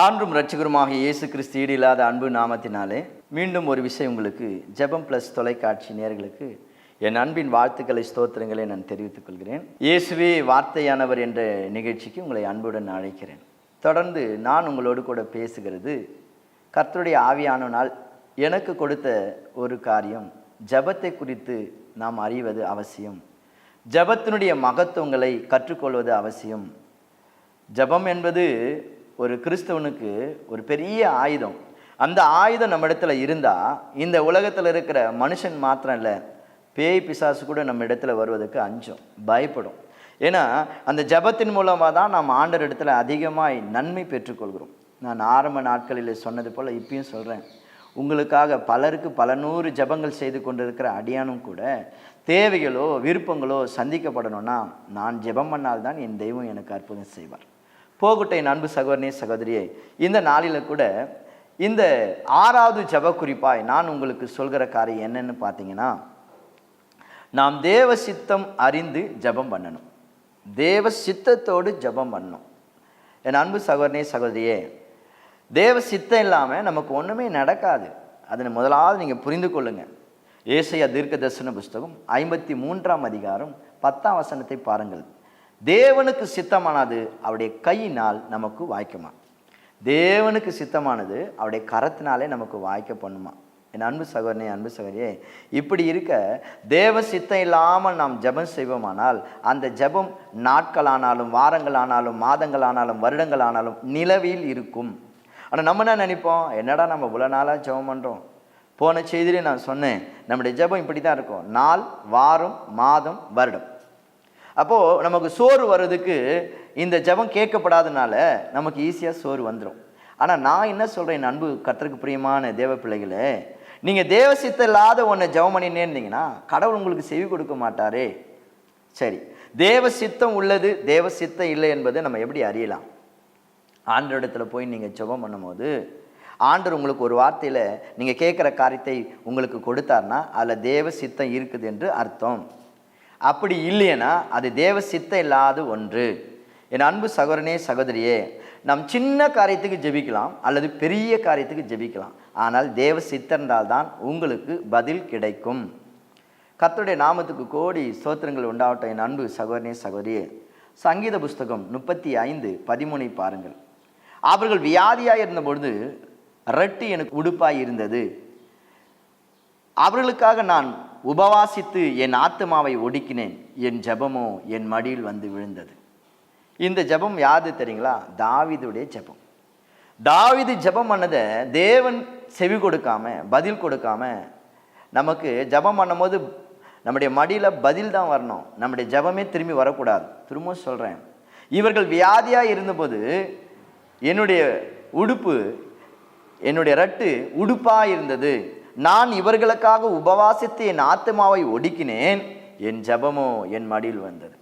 ஆன்றும் ரட்சிகருமாக இயேசு கிறிஸ்து ஈடு இல்லாத அன்பு நாமத்தினாலே மீண்டும் ஒரு விஷயம் உங்களுக்கு ஜெபம் ப்ளஸ் தொலைக்காட்சி நேர்களுக்கு என் அன்பின் வாழ்த்துக்களை ஸ்தோத்திரங்களை நான் தெரிவித்துக் கொள்கிறேன். இயேசுவே வார்த்தையானவர் என்ற நிகழ்ச்சிக்கு உங்களை அன்புடன் அழைக்கிறேன். தொடர்ந்து நான் உங்களோடு கூட பேசுகிறது கர்த்தருடைய ஆவியானவனால் எனக்கு கொடுத்த ஒரு காரியம். ஜெபத்தை குறித்து நாம் அறிவது அவசியம். ஜெபத்தினுடைய மகத்துவங்களை கற்றுக்கொள்வது அவசியம். ஜெபம் என்பது ஒரு கிறிஸ்தவனுக்கு ஒரு பெரிய ஆயுதம். அந்த ஆயுதம் நம்ம இடத்துல இருந்தால் இந்த உலகத்தில் இருக்கிற மனுஷன் மாத்திரம் இல்லை பேய் பிசாசு கூட நம்ம இடத்துல வருவதற்கு அஞ்சும் பயப்படும். ஏன்னா அந்த ஜெபத்தின் மூலமாக தான் நாம் ஆண்டர் இடத்துல அதிகமாக நன்மை பெற்றுக்கொள்கிறோம். நான் ஆரம்ப நாட்களில் சொன்னது போல் இப்பயும் சொல்கிறேன் உங்களுக்காக பலருக்கு பல நூறு ஜெபங்கள் செய்து கொண்டிருக்கிற அடியானும் கூட தேவைகளோ விருப்பங்களோ சந்திக்கப்படணும்னா நான் ஜெபம் பண்ணால்தான் என் தெய்வம் எனக்கு அற்புதம் செய்வார். போகட்டும் என் அன்பு சகோதரனே சகோதரியே. இந்த நாளில் கூட இந்த ஆறாவது ஜெப குறிப்பாய் நான் உங்களுக்கு சொல்கிற காரியம் என்னன்னு பார்த்தீங்கன்னா நாம் தேவ சித்தம் அறிந்து ஜெபம் பண்ணணும். தேவ சித்தத்தோடு ஜெபம் பண்ணணும். என் அன்பு சகோதரனே சகோதரியே தேவ சித்தம் இல்லாமல் நமக்கு ஒன்றுமே நடக்காது. அதனை முதலாவது நீங்கள் புரிந்து கொள்ளுங்கள் ஏசையா தீர்க்க தரிசன புஸ்தகம் ஐம்பத்தி மூன்றாம் அதிகாரம் பத்தாம் வசனத்தை பாருங்கள். தேவனுக்கு சித்தமானது அவருடைய கையினால் நமக்கு வாய்க்குமா? தேவனுக்கு சித்தமானது அவருடைய கரத்தினாலே நமக்கு வாய்க்க பண்ணுமா? என் அன்பு சகோதரனே அன்பு சகோதரியே இப்படி இருக்க தேவ சித்தம் இல்லாமல் நாம் ஜெபம் செய்வோமானால் அந்த ஜெபம் நாட்களானாலும் வாரங்களானாலும் மாதங்களானாலும் வருடங்களானாலும் நிலவில் இருக்கும். ஆனால் நம்ம என்ன நினைப்போம்? என்னடா நம்ம இவ்வளோ நாளாக ஜெபம் பண்ணுறோம் போன செய்தியிலே நான் சொன்னேன் நம்முடைய ஜெபம் இப்படி தான் இருக்கும். நாள் வாரம் மாதம் வருடம். அப்போது நமக்கு சோறு வர்றதுக்கு இந்த ஜெபம் கேட்கப்படாதனால நமக்கு ஈஸியாக சோறு வந்துடும் ஆனால் நான் என்ன சொல்கிறேன் அன்பு கத்தருக்கு பிரியமான தேவ பிள்ளைகளே நீங்கள் தேவ சித்தம் இல்லாத ஒன்றை ஜெபம் பண்ணினே இருந்தீங்கன்னா கடவுள் உங்களுக்கு செவி கொடுக்க மாட்டாரே. சரி தேவ சித்தம் உள்ளது தேவ சித்தம் இல்லை என்பதை நம்ம எப்படி அறியலாம்? ஆண்டரிடத்தில் போய் நீங்கள் ஜெபம் பண்ணும்போது ஆண்டர் உங்களுக்கு ஒரு வார்த்தையில் நீங்கள் கேட்குற காரியத்தை உங்களுக்கு கொடுத்தாருன்னா அதில் தேவ சித்தம் இருக்குது என்று அர்த்தம். அப்படி இல்லைன்னா அது தேவ சித்தம் இல்லாத ஒன்று. என் அன்பு சகோதரனே சகோதரியே நம் சின்ன காரியத்துக்கு ஜெபிக்கலாம் அல்லது பெரிய காரியத்துக்கு ஜெபிக்கலாம். ஆனால் தேவ சித்தந்தால் தான் உங்களுக்கு பதில் கிடைக்கும். கத்துடைய நாமத்துக்கு கோடி ஸ்தோத்திரங்கள் உண்டாகட்டும் என் அன்பு சகோதரனே சகோதரியே. சங்கீத புஸ்தகம் முப்பத்தி ஐந்து பதிமூனை பாருங்கள். அவர்கள் வியாதியாக இருந்தபொழுது ரட்டு எனக்கு உடுப்பாய் இருந்தது. அவர்களுக்காக நான் உபவாசித்து என் ஆத்மாவை ஒடுக்கினேன். என் ஜெபமோ என் மடியில் வந்து விழுந்தது. இந்த ஜெபம் யாது தெரியுங்களா? தாவிதுடைய ஜெபம். தாவிது ஜெபம் பண்ணதை தேவன் செவி கொடுக்காம பதில் கொடுக்காம நமக்கு ஜெபம் பண்ணும்போது நம்முடைய மடியில் பதில் தான் வரணும். நம்முடைய ஜெபமே திரும்பி வரக்கூடாது. திரும்பவும் சொல்கிறேன் இவர்கள் வியாதியாக இருந்தபோது என்னுடைய உடுப்பு என்னுடைய ரட்டு உடுப்பாக இருந்தது. நான் இவர்களுக்காக உபவாசித்து என் ஆத்மாவை ஒடுக்கினேன் என் ஜெபமோ என் மடியில் வந்தது.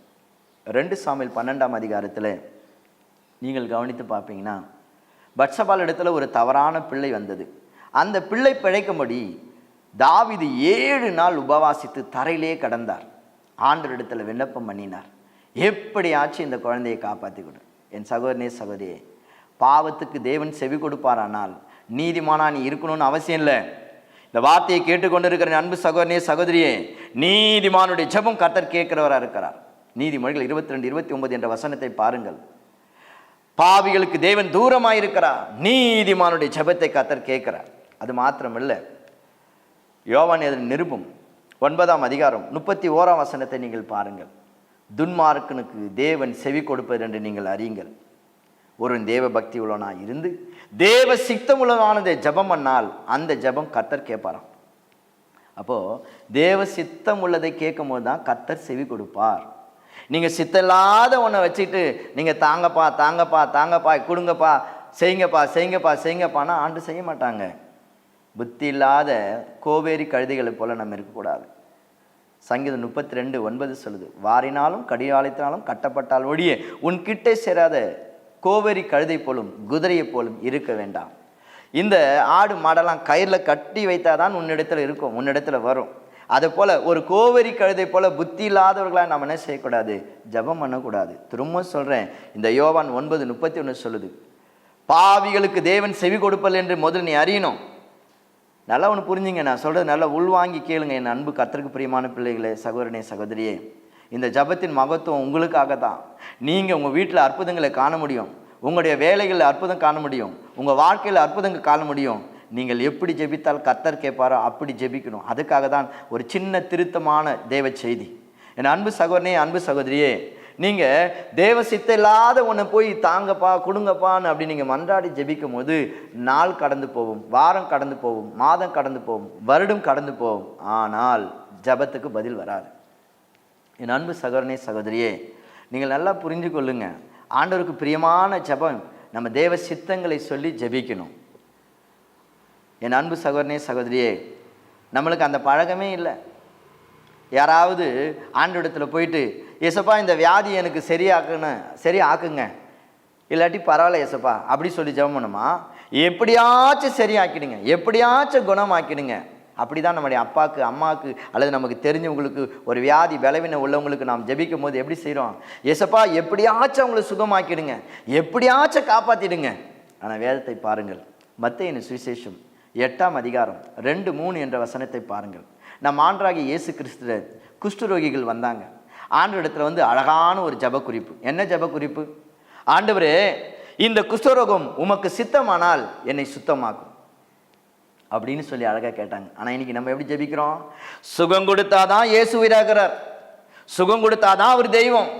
ரெண்டு சாமியில் பன்னெண்டாம் அதிகாரத்தில் நீங்கள் கவனித்து பார்ப்பீங்கன்னா பட்சபால் இடத்துல ஒரு தவறான பிள்ளை வந்தது. அந்த பிள்ளை பிழைக்கும்படி தாவிது ஏழு நாள் உபவாசித்து தரையிலே கடந்தார். ஆண்டரிடத்தில் விண்ணப்பம் பண்ணினார். எப்படியாச்சும் இந்த குழந்தையை காப்பாற்றி என் சகோதரனே சகோதரியே பாவத்துக்கு தேவன் செவி கொடுப்பாரானால் நீதிமானா நீ இருக்கணும்னு அவசியம் இல்லை. இந்த வார்த்தையை கேட்டுக்கொண்டிருக்கிற அன்பு சகோதரனே சகோதரியே நீதிமானுடைய ஜெபம் கர்த்தர் கேட்கிறவராக இருக்கிறார். நீதிமொழிகள் இருபத்தி ரெண்டு இருபத்தி ஒன்பது என்ற வசனத்தை பாருங்கள். பாவிகளுக்கு தேவன் தூரமாக இருக்கிறார் நீதிமானுடைய ஜெபத்தை கர்த்தர் கேட்கிறார். அது மாத்திரமில்லை. யோவான் இதன் நிருபம் ஒன்பதாம் அதிகாரம் முப்பத்தி ஓராம் வசனத்தை நீங்கள் பாருங்கள். துன்மார்க்கனுக்கு தேவன் செவி கொடுப்பது என்று நீங்கள் அறியுங்கள். ஒரு தேவ பக்தி உள்ளவனாக இருந்து தேவ சித்தம் உள்ளவானதை ஜபம் பண்ணால் அந்த ஜபம் கத்தர் கேட்பாராம். அப்போது தேவ சித்தம் உள்ளதை கேட்கும் போது தான் கத்தர் செவி கொடுப்பார். நீங்கள் சித்தமில்லாத ஒன்றை வச்சுக்கிட்டு நீங்கள் தாங்கப்பா தாங்கப்பா தாங்கப்பா கொடுங்கப்பா செய்யுங்கப்பா செய்யுங்கப்பா செய்யுங்கப்பான்னா ஆண்டு செய்ய மாட்டாங்க. புத்தி இல்லாத கோவேரி கழுதைகளை போல் நம்ம இருக்கக்கூடாது. சங்கீதம் முப்பத்தி ரெண்டு ஒன்பது சொல்லுது வாரினாலும் கடியாளித்தினாலும் கட்டப்பட்டால் ஒழிய உன்கிட்டே சேராத கோவரி கழுதை போலும் குதிரையை போலும் இருக்க வேண்டாம். இந்த ஆடு மாடெல்லாம் கயிறில் கட்டி வைத்தாதான் உன்னிடத்தில் இருக்கும் உன்னிடத்தில் வரும். அதை போல் ஒரு கோவரி கழுதை போல புத்தி இல்லாதவர்களாக நாம் என்ன செய்யக்கூடாது? ஜெபம் பண்ணக்கூடாது. திரும்ப சொல்கிறேன் இந்த யோவான் ஒன்பது முப்பத்தி ஒன்று சொல்லுது பாவிகளுக்கு தேவன் செவி கொடுப்பல் என்று முதல் நீ அறியணும். நல்லா ஒன்று புரிஞ்சுங்க நான் சொல்கிறது நல்லா உள்வாங்கி கேளுங்க என் அன்பு கத்தருக்கு பிரியமான பிள்ளைகளே சகோதரனே சகோதரியே. இந்த ஜபத்தின் மகத்துவம் உங்களுக்காக தான் நீங்கள் உங்கள் வீட்டில் அற்புதங்களை காண முடியும். உங்களுடைய வேலைகளில் அற்புதம் காண முடியும். உங்கள் வாழ்க்கையில் அற்புதங்கள் காண முடியும். நீங்கள் எப்படி ஜெபித்தால் கத்தர் கேட்பாரோ அப்படி ஜெபிக்கணும். அதுக்காக தான் ஒரு சின்ன திருத்தமான தேவ செய்தி. என் அன்பு சகோதரனே அன்பு சகோதரியே நீங்கள் தேவ சித்த இல்லாத ஒன்று போய் தாங்கப்பா கொடுங்கப்பான்னு அப்படி நீங்கள் மன்றாடி ஜெபிக்கும் போது நாள் கடந்து போகும் வாரம் கடந்து போகும் மாதம் கடந்து போகும் வருடம் கடந்து போகும். ஆனால் ஜபத்துக்கு பதில் வராது. என் அன்பு சகோதரனே சகோதரியே நீங்கள் நல்லா புரிஞ்சு கொள்ளுங்க ஆண்டவருக்கு பிரியமான ஜபம் நம்ம தேவ சித்தங்களை சொல்லி ஜெபிக்கணும். என் அன்பு சகோதரனே சகோதரியே நம்மளுக்கு அந்த பழக்கமே இல்லை. யாராவது ஆண்டிடத்தில் போயிட்டு ஏசப்பா இந்த வியாதி எனக்கு சரியாக்குன்னு சரி ஆக்குங்க இல்லாட்டி பரவாயில்ல ஏசப்பா அப்படி சொல்லி ஜபம் பண்ணுமா? எப்படியாச்சும் சரியாக்கிடுங்க. எப்படியாச்சும் குணமாக்கிடுங்க. அப்படி தான் நம்முடைய அப்பாவுக்கு அம்மாவுக்கு அல்லது நமக்கு தெரிஞ்சவங்களுக்கு ஒரு வியாதி விளைவின உள்ளவங்களுக்கு நாம் ஜெபிக்கும் போது எப்படி செய்கிறோம் எசப்பா எப்படியாச்சும் அவங்களை சுகமாக்கிடுங்க. எப்படியாச்சும் காப்பாற்றிடுங்க ஆனால் வேதத்தை பாருங்கள். மத்தையின் சுவிசேஷம் எட்டாம் அதிகாரம் ரெண்டு மூணு என்ற வசனத்தை பாருங்கள். நம் ஆண்டராகி இயேசு கிறிஸ்துவ குஷ்டரோகிகள் வந்தாங்க. ஆண்டவரிடத்துல வந்து அழகான ஒரு ஜெப குறிப்பு என்ன ஜெப குறிப்பு ஆண்டவரே இந்த குஷ்டரோகம் உமக்கு சித்தமானால் என்னை சுத்தமாக்கும். அப்படின்னு சொல்லி அழகாக கேட்டாங்க. ஆனால் இன்னைக்கு நம்ம எப்படி ஜெபிக்கிறோம்? சுகம் கொடுத்தாதான் இயேசு உயிராகிறார். சுகம் கொடுத்தாதான் அவர் தெய்வம்.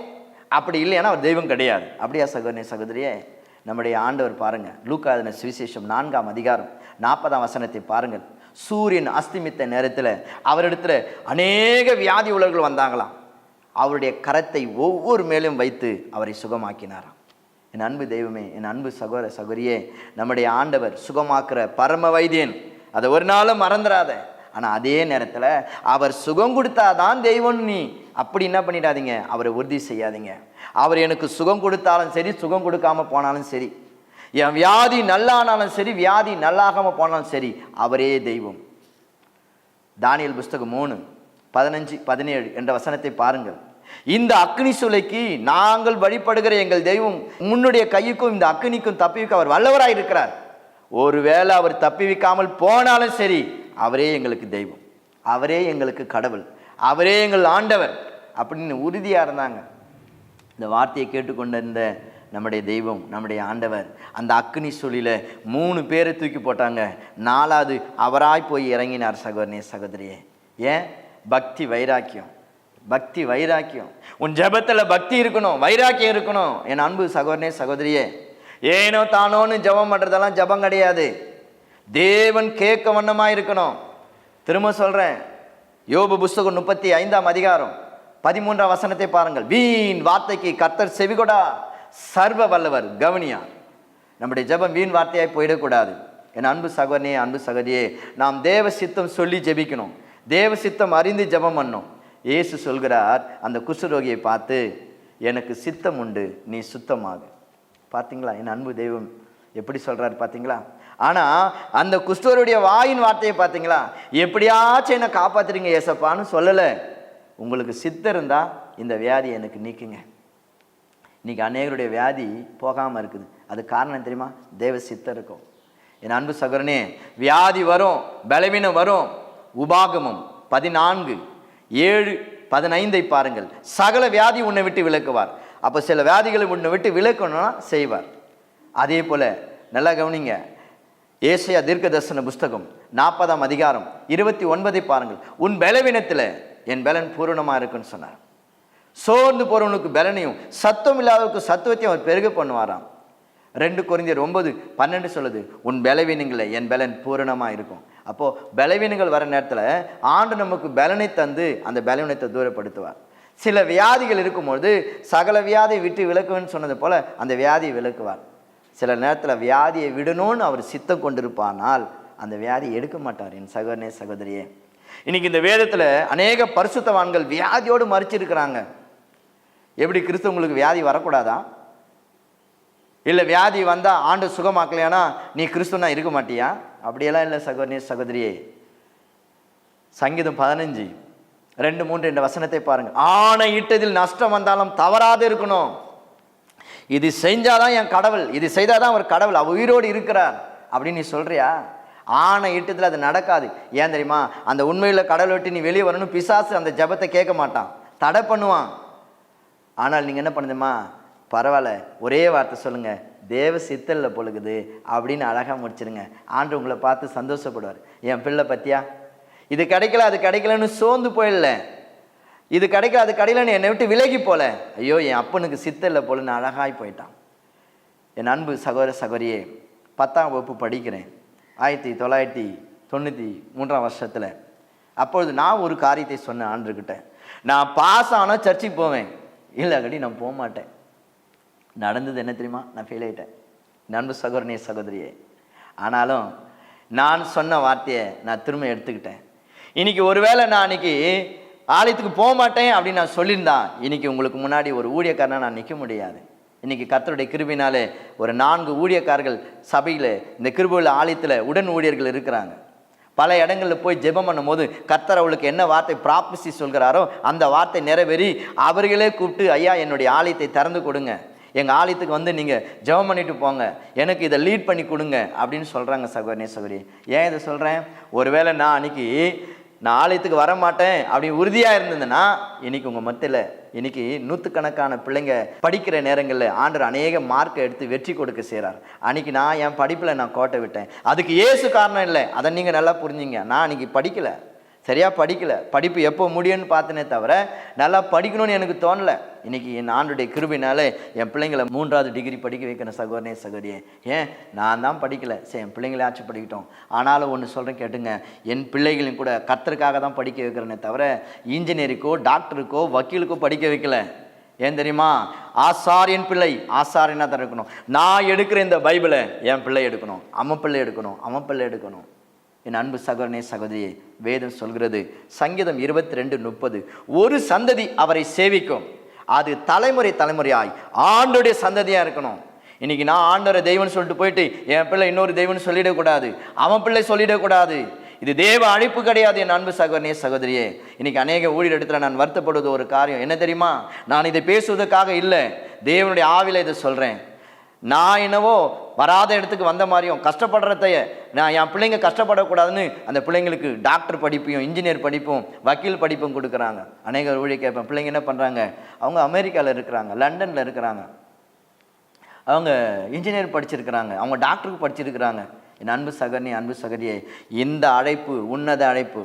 அப்படி இல்லைன்னா அவர் தெய்வம் கிடையாது. அப்படியா சகோதரனே சகோதரியே? நம்முடைய ஆண்டவர் பாருங்கள் லூக்காதன சுவிசேஷம் நான்காம் அதிகாரம் நாற்பதாம் வசனத்தை பாருங்கள். சூரியன் அஸ்திமித்த நேரத்தில் அவரிடத்துல அநேக வியாதி உலர்கள் வந்தாங்களாம். அவருடைய கரத்தை ஒவ்வொரு மேலும் வைத்து அவரை சுகமாக்கினாராம். என் அன்பு தெய்வமே என் அன்பு சகோதர சகோரியே நம்முடைய ஆண்டவர் சுகமாக்குற பரம வைத்தியன். அதை ஒரு நாளும் மறந்துடாத ஆனால் அதே நேரத்தில் அவர் சுகம் கொடுத்தாதான் தெய்வம் நீ. அப்படி என்ன பண்ணிடாதீங்க? அவரை உறுதி செய்யாதீங்க. அவர் எனக்கு சுகம் கொடுத்தாலும் சரி சுகம் கொடுக்காம போனாலும் சரி. என் வியாதி நல்லானாலும் சரி வியாதி நல்லாகாம போனாலும் சரி அவரே தெய்வம். தானியல் புஸ்தகம் மூணு பதினஞ்சு பதினேழு என்ற வசனத்தை பாருங்கள். இந்த அக்னி சுலைக்கு நாங்கள் வழிபடுகிற எங்கள் தெய்வம் முன்னுடைய கையுக்கும் இந்த அக்னிக்கும் தப்பிக்கும் அவர் வல்லவராய் இருக்கிறார் ஒருவேளை அவர் தப்பிவிக்காமல் போனாலும் சரி அவரே எங்களுக்கு தெய்வம். அவரே எங்களுக்கு கடவுள். அவரே எங்கள் ஆண்டவர் அப்படின்னு உறுதியாக இருந்தாங்க. இந்த வார்த்தையை கேட்டுக்கொண்டிருந்த நம்முடைய தெய்வம் நம்முடைய ஆண்டவர் அந்த அக்னி சொல்லில மூணு பேரை தூக்கி போட்டாங்க. நாலாவது அவராய் போய் இறங்கினார் சகோதரனே சகோதரியே. ஏன்? பக்தி வைராக்கியம். பக்தி வைராக்கியம். உன் ஜெபத்தில் பக்தி இருக்கணும் வைராக்கியம் இருக்கணும். என் அன்பு சகோதரனே சகோதரியே. ஏனோ தானோன்னு ஜெபம் பண்ணுறதெல்லாம் ஜெபம் கிடையாது. தேவன் கேட்க வண்ணமாக இருக்கணும். திரும்ப சொல்கிறேன் யோபு புஸ்தகம் முப்பத்தி ஐந்தாம் அதிகாரம் பதிமூன்றாம் வசனத்தை பாருங்கள். வீண் வார்த்தைக்கு கர்த்தர் செவிகொடா சர்வ வல்லவர் கவனியா நம்முடைய ஜெபம் வீண் வார்த்தையாய் போயிடக்கூடாது. என் அன்பு சகோதரனே அன்பு சகோதரியே நாம் தேவ சித்தம் சொல்லி ஜெபிக்கணும். தேவ சித்தம் அறிந்து ஜெபம் பண்ணும். இயேசு சொல்கிறார் அந்த குஷ்டரோகியை பார்த்து எனக்கு சித்தம் உண்டு நீ சுத்தமாக. பார்த்தீங்களா? என் அன்பு தெய்வம். எப்படி சொல்கிறாரு பார்த்தீங்களா? ஆனால் அந்த குஷ்டருடைய வாயின் வார்த்தையை பார்த்தீங்களா? எப்படியாச்சும் என்னை காப்பாத்துறீங்க ஏசப்பான்னு சொல்லலை. உங்களுக்கு சித்தம் இருந்தால் இந்த வியாதி எனக்கு நீக்குங்க. இன்றைக்கி அநேகருடைய வியாதி போகாமல் இருக்குது. அது காரணம் தெரியுமா? தேவ சித்தம் இருக்கும். என் அன்பு சகோதரனே வியாதி வரும் பலவீனம் வரும். உபாகமம் பதினான்கு ஏழு பதினைந்தை பாருங்கள். சகல வியாதி உன்னை விட்டு விளக்குவார் அப்போ சில வியாதிகளை முன்ன விட்டு விலக்கணும்னா செய்வார். அதே போல் நல்லா கவனிங்க. ஏசையா தீர்க்க தரிசன புஸ்தகம் நாற்பதாம் அதிகாரம் இருபத்தி ஒன்பதை பாருங்கள். உன் பலவீனத்தில் என் பலன் பூரணமாக இருக்குன்னு சொன்னார். சோர்ந்து போகிறவனுக்கு பலனையும் சத்தம் இல்லாதவருக்கு சத்துவத்தையும் அவர் பெருக பண்ணுவாராம். ரெண்டு குறைஞ்சர் ஒன்பது பன்னெண்டு சொல்லுது உன் பலவீனங்களை என் பலன் பூரணமாக இருக்கும். அப்போது பலவீனங்கள் வர நேரத்தில் ஆண்டு நமக்கு பலனை தந்து அந்த பலவீனத்தை தூரப்படுத்துவார். சில வியாதிகள் இருக்கும்பொழுது சகல வியாதியை விட்டு விலக்குவேன்னு சொன்னது போல் அந்த வியாதியை விளக்குவார் சில நேரத்தில் வியாதியை விடணும்னு அவர் சித்தம் கொண்டிருப்பானால் அந்த வியாதியை எடுக்க மாட்டார் என் சகோதரனே சகோதரியே. இன்னைக்கு இந்த வேதத்தில் அநேக பரிசுத்தவான்கள் வியாதியோடு மறிச்சிருக்கிறாங்க எப்படி கிறிஸ்தவங்களுக்கு வியாதி வரக்கூடாதா? இல்லை வியாதி வந்தால் ஆண்டு சுகமாக்கலையானா நீ கிறிஸ்துவனா இருக்க மாட்டியா? அப்படியெல்லாம் இல்லை சகோதரனே சகோதரியே. சங்கீதம் பதினஞ்சு. ரெண்டு மூன்று என்ற வசனத்தை பாருங்கள் ஆணை இட்டதில் நஷ்டம் வந்தாலும் தவறாது இருக்கணும். இது செஞ்சாதான் என் கடவுள் இது செய்தாதான் அவர் கடவுள் அவ உயிரோடு இருக்கிறார். அப்படின்னு நீ சொல்றியா? ஆணை இட்டத்தில் அது நடக்காது. ஏன் தெரியுமா? அந்த உண்மையில் கடவுள் விட்டு நீ வெளியே வரணும் பிசாசு அந்த ஜெபத்தை கேட்க மாட்டான். தடை பண்ணுவான். ஆனால் நீங்கள் என்ன பண்ணுதுமா? பரவாயில்ல ஒரே வார்த்தை சொல்லுங்கள் தேவ சித்தல்ல பொழுகுது அப்படின்னு அழகாக முடிச்சிருங்க. ஆண்டு உங்களை பார்த்து சந்தோஷப்படுவார். என் பிள்ளை பற்றியா இது கிடைக்கல அது கிடைக்கலன்னு சோர்ந்து போயிடல. இது கிடைக்கல அது கிடைக்கலன்னு என்னை விட்டு விலகி போல. ஐயோ என் அப்பனுக்கு சித்தல்ல போலன்னு அழகாய் போயிட்டான். என் அன்பு சகோதர சகோதரியே பத்தாம் வகுப்பு படிக்கிறேன். ஆயிரத்தி தொள்ளாயிரத்தி தொண்ணூற்றி மூன்றாம் வருஷத்தில். அப்பொழுது நான் ஒரு காரியத்தை சொன்னேன் ஆண்டுக்கிட்ட நான் பாஸ் ஆனால் சர்ச்சுக்கு போவேன். இல்லை கடி நான் போக மாட்டேன். நடந்தது என்ன தெரியுமா? நான் ஃபெயில் ஆகிட்டேன் நண்பு சகோதரனே சகோதரியே. ஆனாலும் நான் சொன்ன வார்த்தையை நான் திரும்ப எடுத்துக்கிட்டேன். இன்னைக்கு ஒருவேளை நான் அன்னைக்கு ஆலயத்துக்கு போக மாட்டேன் அப்படின்னு நான் சொல்லியிருந்தான் இன்னைக்கு உங்களுக்கு முன்னாடி ஒரு ஊழியக்காரனா நான் நிற்க முடியாது. இன்னைக்கு கத்தருடைய கிருபினாலே ஒரு நான்கு ஊழியக்காரர்கள் சபையில் இந்த கிருபுள்ள ஆலயத்தில் உடன் ஊழியர்கள் இருக்கிறாங்க. பல இடங்களில் போய் ஜெபம் பண்ணும்போது கத்தர் அவளுக்கு என்ன வார்த்தை ப்ராப்பசி சொல்கிறாரோ அந்த வார்த்தை நிறைவேறி அவர்களே கூப்பிட்டு ஐயா என்னுடைய ஆலயத்தை திறந்து கொடுங்க. எங்கள் ஆலயத்துக்கு வந்து நீங்கள் ஜெபம் பண்ணிட்டு போங்க. எனக்கு இதை லீட் பண்ணி கொடுங்க. அப்படின்னு சொல்கிறாங்க சகோதரனே சகோதரி ஏன் இதை சொல்கிறேன் ஒருவேளை நான் அன்னைக்கு நான் ஆலயத்துக்கு வர மாட்டேன் அப்படின்னு உறுதியாக இருந்ததுன்னா இன்னைக்கு உங்கள் மத்தியில் இன்னைக்கு நூற்றுக்கணக்கான பிள்ளைங்க படிக்கிற நேரங்களில் ஆண்டர் அநேக மார்க்கை எடுத்து வெற்றி கொடுக்க செய்கிறார் அன்னைக்கு நான் என் படிப்பில் நான் கோட்டை விட்டேன். அதுக்கு ஏசு காரணம் இல்லை. அதை நீங்கள் நல்லா புரிஞ்சுங்க. நான் அன்னைக்கு படிக்கலை. சரியாக படிக்கலை. படிப்பு எப்போ முடியும்னு பார்த்தனே தவிர நல்லா படிக்கணும்னு எனக்கு தோணலை. இன்னைக்கு என் ஆண்டுடைய கிருபினால என் பிள்ளைங்களை மூன்றாவது டிகிரி படிக்க வைக்கிறேன் சகோதரனே சகோதரியே. ஏன்? நான் தான் படிக்கலை. சரி என் பிள்ளைங்களாச்சும் படிக்கட்டும். ஆனாலும் ஒன்று சொல்கிறேன் கேட்டுங்க. என் பிள்ளைகளையும் கூட கத்தருக்காக தான் படிக்க வைக்கிறேனே தவிர இன்ஜினியருக்கோ டாக்டருக்கோ வக்கீலுக்கோ படிக்க வைக்கல. ஏன் தெரியுமா? ஆசாரியன் பிள்ளை ஆசாரியனாக தான் இருக்கணும். நான் எடுக்கிற இந்த பைபிளை என் பிள்ளை எடுக்கணும். அவன் பிள்ளை எடுக்கணும். அவன் பிள்ளை எடுக்கணும். என் அன்பு சகோதரனே சகோதரியே வேதம் சொல்கிறது சங்கீதம் இருபத்தி ரெண்டு முப்பது. ஒரு சந்ததி அவரை சேவிக்கும். அது தலைமுறை தலைமுறையாய். ஆண்டுடைய சந்ததியாக இருக்கணும். இன்றைக்கி நான் ஆண்டோரை தெய்வம்னு சொல்லிட்டு போயிட்டு என் பிள்ளை இன்னொரு தெய்வம்னு சொல்லிடக்கூடாது. அவன் பிள்ளை சொல்லிடக்கூடாது. இது தேவ அழைப்பு கிடையாது என் அன்பு சகோதரனே சகோதரியே. இன்றைக்கி அநேக ஊழியர் இடத்துல நான் வருத்தப்படுவது ஒரு காரியம். என்ன தெரியுமா? நான் இதை பேசுவதற்காக இல்லை. தேவனுடைய ஆவில இதை சொல்கிறேன் நான் என்னவோ வராத இடத்துக்கு வந்த மாதிரியும் கஷ்டப்படுறதைய நான் என் பிள்ளைங்க கஷ்டப்படக்கூடாதுன்னு அந்த பிள்ளைங்களுக்கு டாக்டர் படிப்பையும் இன்ஜினியர் படிப்பும் வக்கீல் படிப்பும் கொடுக்குறாங்க. அநேக ஊழிய கேட்பேன் பிள்ளைங்க என்ன பண்ணுறாங்க அவங்க அமெரிக்காவில் இருக்கிறாங்க லண்டனில் இருக்கிறாங்க. அவங்க இன்ஜினியர் படிச்சிருக்கிறாங்க அவங்க டாக்டருக்கு படிச்சிருக்கிறாங்க. என் அன்பு சகனி அன்பு சகரியே இந்த அழைப்பு உன்னத அழைப்பு.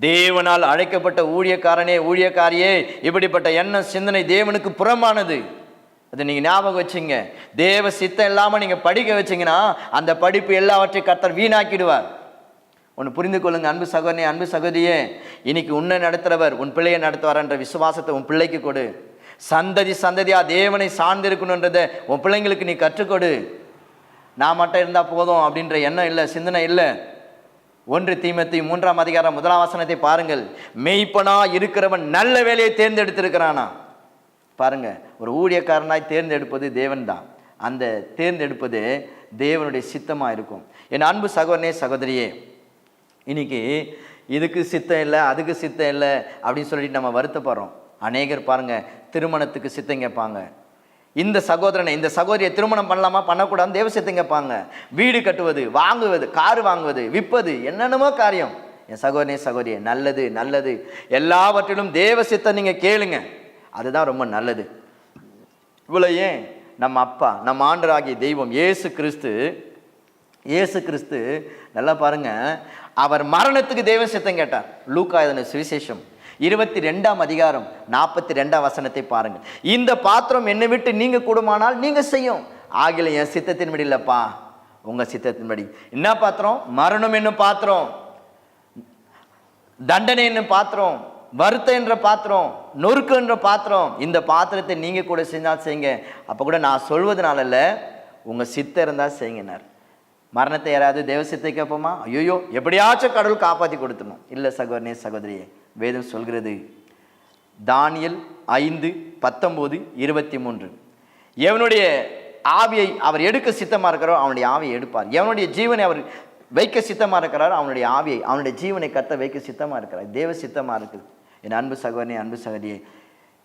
தேவனால் அழைக்கப்பட்ட ஊழியக்காரனே ஊழியக்காரியே இப்படிப்பட்ட எண்ணம் சிந்தனை தேவனுக்கு புறமானது அதை நீங்கள் ஞாபகம் வச்சுங்க. தேவ சித்தம் இல்லாமல் நீங்கள் படிக்க வச்சீங்கன்னா அந்த படிப்பு எல்லாவற்றையும் கர்த்தர் வீணாக்கிடுவார். ஒன்று புரிந்து கொள்ளுங்க அன்பு சகோதரனே அன்பு சகோதரியே. இன்னைக்கு உன்னை நடத்துகிறவர் உன் பிள்ளையை நடத்துவார் என்ற விசுவாசத்தை உன் பிள்ளைக்கு கொடு. சந்ததி சந்ததியாக தேவனை சார்ந்திருக்கணுன்றதை உன் பிள்ளைங்களுக்கு நீ கற்றுக்கொடு. நான் மட்டும் இருந்தால் போதும் அப்படின்ற எண்ணம் இல்லை சிந்தனை இல்லை. ஒன்று தீமத்தி மூன்றாம் அதிகாரம் முதலாம் வசனத்தை பாருங்கள். மெய்ப்பனா இருக்கிறவன் நல்ல வேலையை தேர்ந்தெடுத்திருக்கிறானா? பாருங்கள் ஒரு ஊழியக்காரனாய் தேர்ந்தெடுப்பது தேவன் தான் அந்த தேர்ந்தெடுப்பது தேவனுடைய சித்தமாக இருக்கும். என் அன்பு சகோதரனே சகோதரியே இன்னைக்கு இதுக்கு சித்தம் இல்லை அதுக்கு சித்தம் இல்லை அப்படின்னு சொல்லிட்டு நம்ம வருத்தப்படுறோம். அநேகர் பாருங்கள் திருமணத்துக்கு சித்தம் கேட்பாங்க. இந்த சகோதரனை இந்த சகோதரியை திருமணம் பண்ணலாமா பண்ணக்கூடாதுன்னு தேவ சித்தம் கேட்பாங்க. வீடு கட்டுவது வாங்குவது கார் வாங்குவது விற்பது என்னென்னமோ காரியம். என் சகோதரனே சகோதரியே நல்லது நல்லது. எல்லாவற்றிலும் தேவ சித்தம் நீங்கள் கேளுங்க. அதுதான் ரொம்ப நல்லது. இவ்வளோ ஏன் நம்ம அப்பா நம்ம ஆண்டராகிய தெய்வம் இயேசு கிறிஸ்து இயேசு கிறிஸ்து நல்லா பாருங்க அவர் மரணத்துக்கு தெய்வ சித்தம் கேட்டார். லூக்கா இதன சுவிசேஷம் இருபத்தி ரெண்டாம் அதிகாரம் நாற்பத்தி ரெண்டாம் வசனத்தை பாருங்கள் இந்த பாத்திரம் என்னை விட்டு நீங்கள் கூடுமானால் நீங்கள் செய்யும். ஆகில என் சித்தத்தின்படி இல்லைப்பா உங்கள் சித்தத்தின்படி. என்ன பாத்திரம்? மரணம் என்னும் பாத்திரம். தண்டனை என்னும் பாத்திரம். வருத்தம் என்ற பாத்திரம் நொறுக்கு என்ற பாத்திரம் இந்த பாத்திரத்தை நீங்கள் கூட செஞ்சால் செய்யுங்க. அப்போ கூட நான் சொல்வதனால இல்லை உங்கள் சித்தம் இருந்தால் செய்யுங்கனார் மரணத்தை யாராவது தேவ சித்தை கேட்போமா? ஐயோ எப்படியாச்சும் கடவுள் காப்பாற்றி கொடுத்துணும் இல்லை சகோதரனே சகோதரியே வேதம் சொல்கிறது தானியல் ஐந்து பத்தொம்போது இருபத்தி மூன்று எவனுடைய ஆவியை அவர் எடுக்க சித்தமாக இருக்கிறோ அவனுடைய ஆவியை எடுப்பார். எவனுடைய ஜீவனை அவர் வைக்க சித்தமாக இருக்கிறார் அவனுடைய ஆவியை அவனுடைய ஜீவனை கத்த வைக்க சித்தமாக இருக்கிறார். தேவ சித்தமாக இருக்குது. என் அன்பு சகோதரனே அன்பு சகோதரியே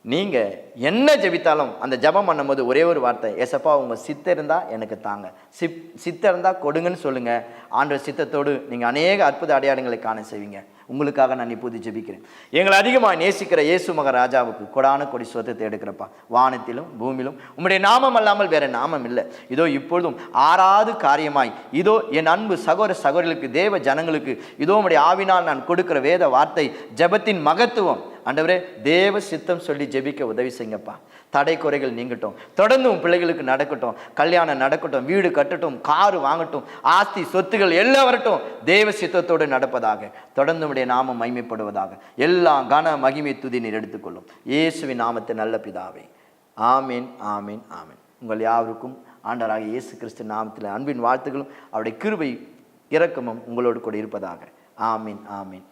நீங்கள் என்ன ஜெபித்தாலும் அந்த ஜெபம் பண்ணும்போது ஒரே ஒரு வார்த்தை ஏசப்பா உங்கள் சித்தம் இருந்தால் எனக்கு தாங்க. சிப் சித்தம் இருந்தால் கொடுங்கன்னு சொல்லுங்கள் ஆண்டு சித்தத்தோடு நீங்கள் அநேக அற்புத அடையாளங்களை காண செய்வீங்க. உங்களுக்காக நான் இப்போது ஜெபிக்கிறேன். எங்களை அதிகமாக நேசிக்கிற இயேசு மக ராஜாவுக்கு கொடான கொடி சொத்தத்தை எடுக்கிறப்பா வானத்திலும் பூமியிலும் உம்முடைய நாமம் அல்லாமல் வேறு நாமம் இல்லை. இதோ இப்பொழுதும் ஆறாவது காரியமாய் இதோ என் அன்பு சகோர சகோதரிகளுக்கு தேவ ஜனங்களுக்கு இதோ உடைய ஆவினால் நான் கொடுக்கிற வேத வார்த்தை ஜெபத்தின் மகத்துவம் ஆண்டவரே தேவ சித்தம் சொல்லி ஜெபிக்க உதவி செய்யுங்கப்பா. தடை குறைகள் நீங்கட்டும். தொடர்ந்து உன் பிள்ளைகளுக்கு நடக்கட்டும். கல்யாணம் நடக்கட்டும். வீடு கட்டட்டும். காரு வாங்கட்டும். ஆஸ்தி சொத்துகள் எல்லாம் வரட்டும். தேவ சித்தத்தோடு நடப்பதாக. தொடர்ந்து உடைய நாமம் மைமைப்படுவதாக எல்லா கன மகிமை துதி நீர் எடுத்துக்கொள்ளும். இயேசுவின் நாமத்தை நல்ல பிதாவே. ஆமீன் ஆமீன் ஆமீன். உங்கள் யாவருக்கும் ஆண்டராக இயேசு கிறிஸ்து நாமத்தில் அன்பின் வாழ்த்துக்களும் அவருடைய கிருபை இரக்கமும் உங்களோடு கூட இருப்பதாக. ஆமீன் ஆமீன்